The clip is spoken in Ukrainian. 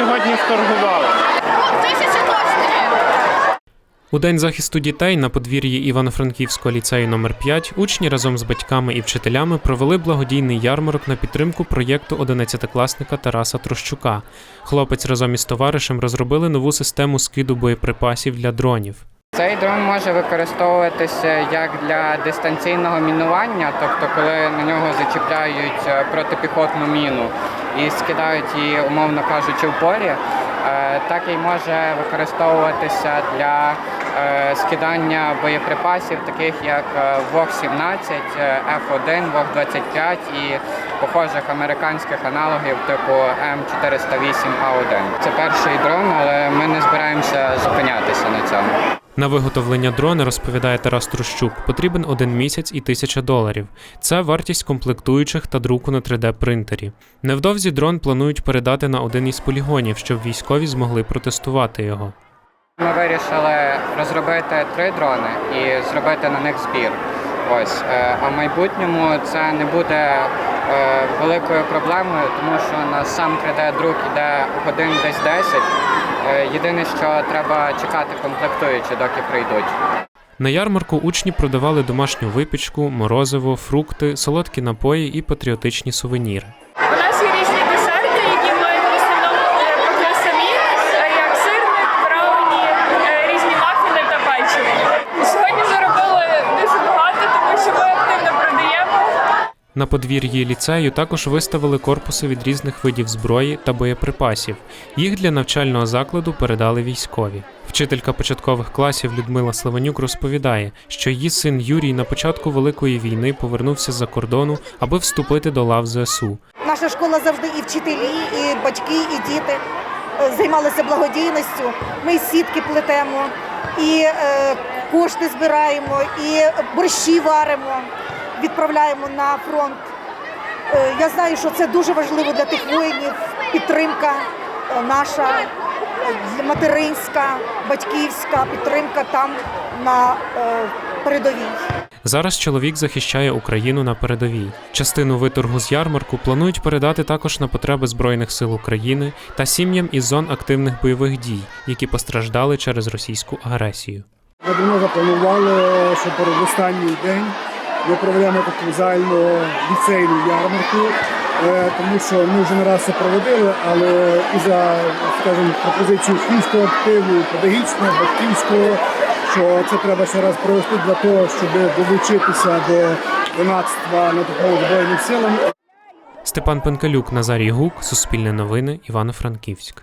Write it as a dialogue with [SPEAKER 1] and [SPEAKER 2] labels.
[SPEAKER 1] сьогодні вторгували?
[SPEAKER 2] У день захисту дітей на подвір'ї Івано-Франківського ліцею номер 5 учні разом з батьками і вчителями провели благодійний ярмарок на підтримку проєкту 11-класника Тараса Трощука. Хлопець разом із товаришем розробили нову систему скиду боєприпасів для дронів.
[SPEAKER 3] Цей дрон може використовуватися як для дистанційного мінування, тобто коли на нього зачіпляють протипіхотну міну і скидають її, умовно кажучи, в полі, е, так і може використовуватися для е, скидання боєприпасів, таких як е, ВОГ-17, е, F1, ВОГ-25 і похожих американських аналогів типу М408А1. Це перший дрон, але ми не збираємося зупинятися на цьому.
[SPEAKER 2] На виготовлення дрона, розповідає Тарас Трощук, потрібен один місяць і тисяча доларів. Це вартість комплектуючих та друку на 3D-принтері. Невдовзі дрон планують передати на один із полігонів, щоб військові змогли протестувати його.
[SPEAKER 3] Ми вирішили розробити три дрони і зробити на них збір. Ось е, а в майбутньому це не буде е, великою проблемою, тому що на сам 3D-друк іде годин десь 10. Е, Єдине, що треба чекати комплектуючі, доки прийдуть.
[SPEAKER 2] На ярмарку учні продавали домашню випічку, морозиво, фрукти, солодкі напої і патріотичні сувеніри. На подвір'ї ліцею також виставили корпуси від різних видів зброї та боєприпасів. Їх для навчального закладу передали військові. Вчителька початкових класів Людмила Славанюк розповідає, що її син Юрій на початку Великої війни повернувся з-за кордону, аби вступити до лав ЗСУ.
[SPEAKER 4] Наша школа завжди і вчителі, і батьки, і діти е, займалися благодійністю. Ми сітки плетемо, і е, кошти збираємо, і борщі варимо, відправляємо на фронт. Е, я знаю, що це дуже важливо для тих воїнів. Підтримка е, наша е, материнська, батьківська підтримка там на передовій.
[SPEAKER 2] Зараз чоловік захищає Україну на передовій. Частину виторгу з ярмарку планують передати також на потреби Збройних сил України та сім'ям із зон активних бойових дій, які постраждали через російську агресію.
[SPEAKER 5] Ми давно запланували, що перед останній день ми проведемо таку загальну ліцейну ярмарку, е, тому що ми вже не раз це проводили, але і за скажімо, пропозицію фінського активу, педагогічного, батьківського, що це треба ще раз провести для того, щоб долучитися до донатства на допомогу Збройним силам.
[SPEAKER 2] Степан Пенкалюк, Назарій Гук, Суспільне новини, Івано-Франківськ.